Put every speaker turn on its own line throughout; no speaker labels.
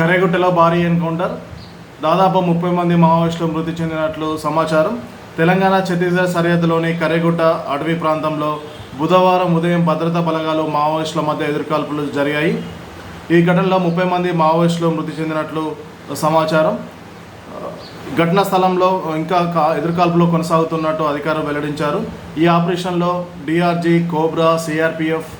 కరేగుట్టలో భారీ ఎన్కౌంటర్. దాదాపు ముప్పై మంది మావోయిస్టులు మృతి చెందినట్లు సమాచారం. తెలంగాణ ఛత్తీస్గఢ్ సరిహద్దులోని కరేగుట్ట అటవీ ప్రాంతంలో బుధవారం ఉదయం భద్రతా బలగాలు మావోయిస్టుల మధ్య ఎదుర్కాల్పులు జరిగాయి. ఈ ఘటనలో ముప్పై మంది మావోయిస్టులు మృతి చెందినట్లు సమాచారం. ఘటనా స్థలంలో ఇంకా కా- కొనసాగుతున్నట్టు అధికారులు వెల్లడించారు. ఈ ఆపరేషన్లో DRG cobra CRPF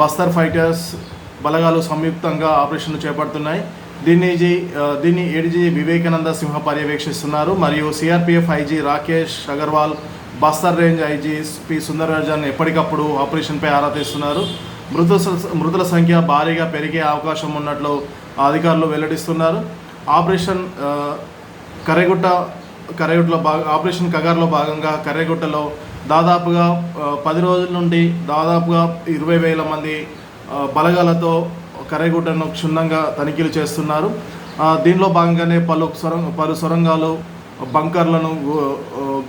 Bastar fighters బలగాలు సంయుక్తంగా ఆపరేషన్ చేపడుతున్నాయి. దీన్ని జీ- దీన్ని ఏడిజీ వివేకానంద సింహ పర్యవేక్షిస్తున్నారు. మరియు CRPF IG Rakesh Agarwal Bastar range IG P Sundararajan ఎప్పటికప్పుడు ఆపరేషన్పై ఆరా తీస్తున్నారు. మృత మృతుల సంఖ్య భారీగా పెరిగే అవకాశం ఉన్నట్లు అధికారులు వెల్లడిస్తున్నారు. ఆపరేషన్ కరెగుట్ట కరెగుట్టలో భాగం భాగ ఆపరేషన్ కగార్లో భాగంగా కరెగుట్టలో దాదాపుగా పది రోజుల నుండి దాదాపుగా ఇరవై వేల మంది బలగాలతో కరైగుడ్డను క్షుణ్ణంగా తనిఖీలు చేస్తున్నారు. దీనిలో భాగంగానే పలు సొరంగ పలు సొరంగాలు బంకర్లను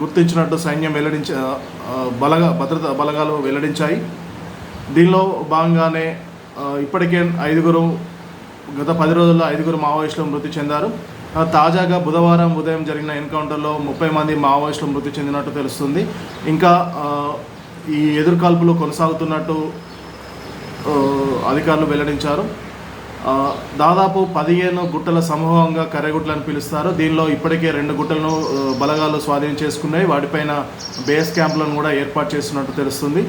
గుర్తించినట్టు సైన్యం వెల్లడించ బలగా భద్రతా బలగాలు వెల్లడించాయి. దీనిలో భాగంగానే ఇప్పటికే ఐదుగురు గత పది రోజుల్లో ఐదుగురు మావోయిస్టులు మృతి చెందారు. తాజాగా బుధవారం ఉదయం జరిగిన ఎన్కౌంటర్లో ముప్పై మంది మావోయిస్టులు మృతి చెందినట్టు తెలుస్తుంది. ఇంకా ఈ ఎదురుకాల్పులు కొనసాగుతున్నట్టు అధికారులు వెల్లడించారు. దాదాపు పదిహేను గుట్టల సమూహంగా కర్రెగుట్టలను పిలుస్తారు. దీనిలో ఇప్పటికే రెండు గుట్టలను బలగాలు స్వాధీనం చేసుకున్నాయి. వాటిపైన బేస్ క్యాంపులను కూడా ఏర్పాటు చేస్తున్నట్టు తెలుస్తుంది.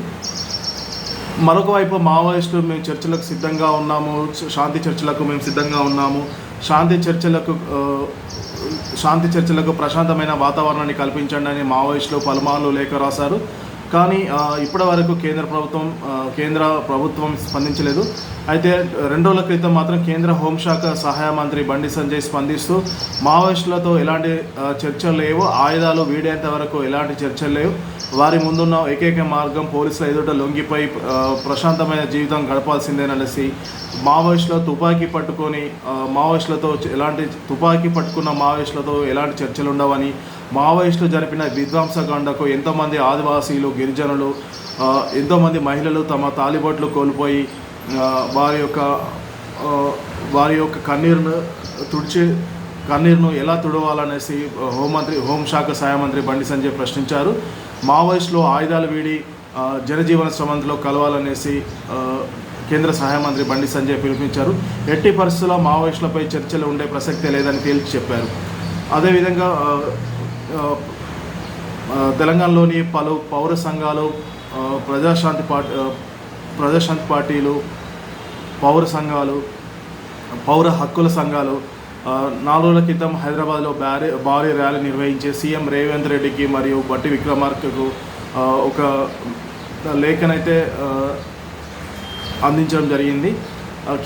మరొక వైపు మావోయిస్టులు మేము చర్చలకు సిద్ధంగా ఉన్నాము. శాంతి చర్చలకు మేము సిద్ధంగా ఉన్నాము. శాంతి చర్చలకు శాంతి చర్చలకు ప్రశాంతమైన వాతావరణాన్ని కల్పించండి అని మావోయిస్టులు పలుమార్లు లేఖ రాశారు. కానీ ఇప్పటి వరకు కేంద్ర ప్రభుత్వం కేంద్ర ప్రభుత్వం స్పందించలేదు. అయితే రెండు రోజుల క్రితం మాత్రం కేంద్ర హోంశాఖ సహాయ మంత్రి బండి సంజయ్ స్పందిస్తూ మావోయిస్టులతో ఎలాంటి చర్చలు లేవు ఆయుధాలు వీడేంత వరకు ఎలాంటి చర్చలు లేవు. వారి ముందున్న ఏకైక మార్గం పోలీసుల ఎదుట లొంగిపోయి ప్రశాంతమైన జీవితం గడపాల్సిందేననేసి మావోయిస్టుల తుపాకీ పట్టుకొని మావోయిస్టులతో ఎలాంటి తుపాకీ పట్టుకున్న మావోయిస్టులతో ఎలాంటి చర్చలు ఉండవని మావోయిస్టులు జరిపిన విధ్వంసకాండకు ఎంతోమంది ఆదివాసీలు గిరిజనులు ఎంతోమంది మహిళలు తమ తాలిబొట్లు కోల్పోయి వారి యొక్క వారి యొక్క కన్నీరును తుడిచి కన్నీరును ఎలా తుడవాలనేసి హోంమంత్రి హోంశాఖ సహాయ మంత్రి బండి సంజయ్ ప్రశ్నించారు. మావోయిస్టులు ఆయుధాలు వీడి జనజీవన శ్రమంలో కలవాలనేసి కేంద్ర సహాయ మంత్రి బండి సంజయ్ పిలిపించారు ఎట్టి పరిస్థితుల్లో మావోయిస్టులపై చర్చలు ఉండే ప్రసక్తే లేదని తేల్చి చెప్పారు. అదేవిధంగా తెలంగాణలోని పలు పౌర సంఘాలు ప్రజాశాంతి పార్టీ ప్రదర్శన పార్టీలు పౌర సంఘాలు పౌర హక్కుల సంఘాలు నాలుగుల నాలుగు రోజుల క్రితం హైదరాబాద్లో భారీ భారీ ర్యాలీ నిర్వహించే సీఎం రేవంత్ రెడ్డికి మరియు బట్టి విక్రమార్కకు ఒక లేఖనైతే అందించడం జరిగింది.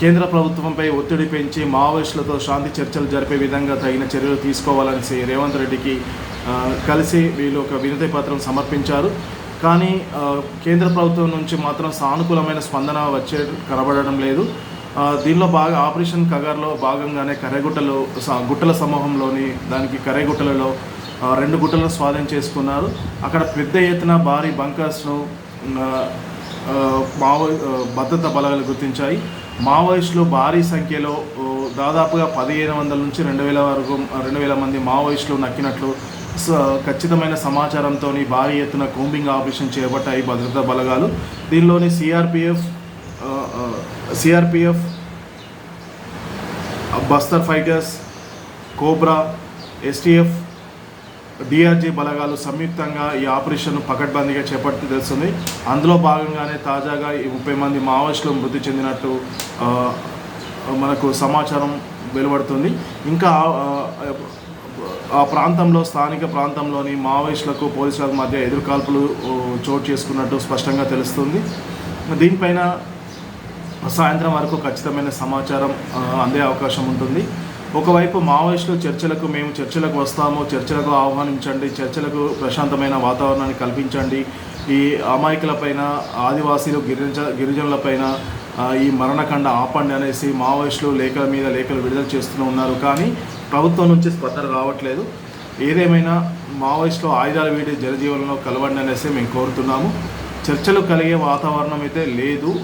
కేంద్ర ప్రభుత్వంపై ఒత్తిడి పెంచి మావోయిస్టులతో శాంతి చర్చలు జరిపే విధంగా తగిన చర్యలు తీసుకోవాలని రేవంత్ రెడ్డికి కలిసి వీళ్ళు ఒక వినతి పత్రం సమర్పించారు. కానీ కేంద్ర ప్రభుత్వం నుంచి మాత్రం సానుకూలమైన స్పందన వచ్చే కనబడడం లేదు. దీనిలో బాగా ఆపరేషన్ కగార్లో భాగంగానే కరెగుట్టలు స- గుట్టల సమూహంలోని దానికి కరెగుట్టలలో రెండు గుట్టలను స్వాధీనం చేసుకున్నారు. అక్కడ పెద్ద ఎత్తున భారీ బంకర్స్ను మావోయి మావో భద్రతా బలగాలు గుర్తించాయి. మావోయిస్టులు భారీ సంఖ్యలో దాదాపుగా పదిహేను వందల నుంచి రెండు వేల వరకు రెండు వేల మంది మావోయిస్టులు నక్కినట్లు ఖచ్చితమైన సమాచారంతో భారీ ఎత్తున కూంబింగ్ ఆపరేషన్ చేపట్టాయి భద్రతా బలగాలు. దీనిలోని CRPF CRPF Bastar fighters cobra STF DRG బలగాలు సంయుక్తంగా ఈ ఆపరేషన్ పకడ్బందీగా చేపట్టి తెలుస్తుంది. అందులో భాగంగానే తాజాగా ఈ ముప్పై మంది మావోయిస్టులు మృతి చెందినట్టు మనకు సమాచారం వెలువడుతుంది. ఇంకా ప్రాంతంలో స్థానిక ప్రాంతంలోని మావోయిస్టులకు పోలీసులకు మధ్య ఎదురుకాల్పులు చోటు చేసుకున్నట్టు స్పష్టంగా తెలుస్తుంది. దీనిపైన సాయంత్రం వరకు ఖచ్చితమైన సమాచారం అందే అవకాశం ఉంటుంది. ఒకవైపు మావోయిస్టులు చర్చలకు మేము చర్చలకు వస్తాము చర్చలకు ఆహ్వానించండి చర్చలకు ప్రశాంతమైన వాతావరణాన్ని కల్పించండి. ఈ అమాయకులపైన ఆదివాసీలు గిరిజ గిరిజనులపైన ఈ మరణకండ ఆపండి అనేసి మావోయిస్టులు లేఖల మీద లేఖలు విడుదల చేస్తూనే ఉన్నారు. కానీ ప్రభుత్వం నుంచి స్పందన రావట్లేదు. ఏదేమైనా మావోయిస్ట్లో ఆయుధాలు వీడి జనజీవనంలో కలవండి అనేసి మేము కోరుతున్నాము. చర్చలు కలిగే వాతావరణం అయితే లేదు.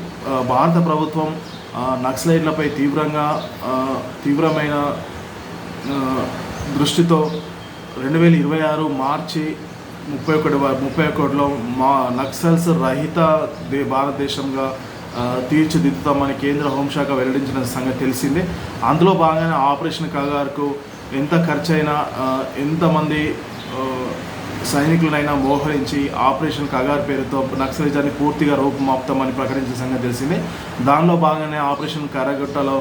భారత ప్రభుత్వం నక్సలైట్లపై తీవ్రంగా తీవ్రమైన దృష్టితో రెండు వేల ఇరవై ఆరు మార్చి ముప్పై ఒకటి వ- ముప్పై ఒకటిలో మా నక్సల్స్ రహిత దే భారతదేశంగా తీర్చిదిద్దుతామని కేంద్ర హోంశాఖ వెల్లడించిన సంగతి తెలిసిందే. అందులో భాగంగానే ఆపరేషన్ కగార్కు ఎంత ఖర్చైనా ఎంతమంది సైనికులనైనా మోహరించి ఆపరేషన్ కగార్ పేరుతో నక్సలిజాన్ని పూర్తిగా రూపుమాపుతామని ప్రకటించిన సంగతి తెలిసిందే. దానిలో భాగంగానే ఆపరేషన్ కరగట్టలో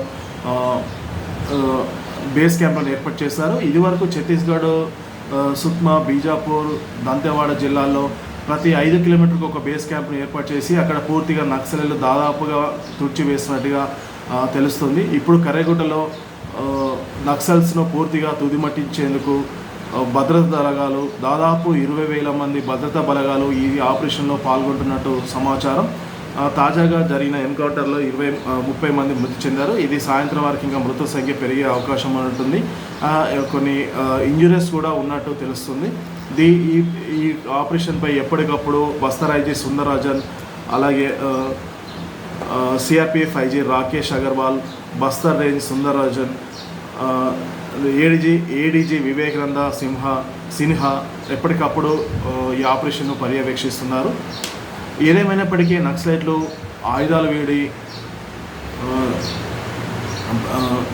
బేస్ క్యాంప్లను ఏర్పాటు చేశారు. ఇదివరకు ఛత్తీస్గఢ్ సుక్మా బీజాపూర్ దంతెవాడ జిల్లాల్లో ప్రతి ఐదు కిలోమీటర్కి ఒక బేస్ క్యాంప్ను ఏర్పాటు చేసి అక్కడ పూర్తిగా నక్సలీలు దాదాపుగా తుడిచివేసినట్టుగా తెలుస్తుంది. ఇప్పుడు కరేగుడ్డలో నక్సల్స్ను పూర్తిగా తుదిమట్టించేందుకు భద్రతా బలగాలు దాదాపు ఇరవై వేల మంది భద్రతా బలగాలు ఈ ఆపరేషన్లో పాల్గొంటున్నట్టు సమాచారం. తాజాగా జరిగిన ఎన్కౌంటర్లో ఇరవై ముప్పై మంది మృతి చెందారు. ఇది సాయంత్రం వరకు ఇంకా మృత సంఖ్య పెరిగే అవకాశం ఉంటుంది. కొన్ని ఇంజురీస్ కూడా ఉన్నట్టు తెలుస్తుంది. దీ ఈ ఈ ఆపరేషన్పై ఎప్పటికప్పుడు బస్తరాయిజీ సుందరరాజన్ అలాగే CRPF IG Rakesh Agarwal Bastar range Sundararajan ADG ADG Vivekananda Simha Sinha ఎప్పటికప్పుడు ఈ ఆపరేషన్ను పర్యవేక్షిస్తున్నారు. ఏదేమైనప్పటికీ నక్సలైట్లు ఆయుధాలు వేడి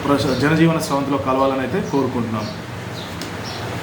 ప్రజ- జనజీవన స్రవంతిలో కలవాలని అయితే కోరుకుంటున్నాం.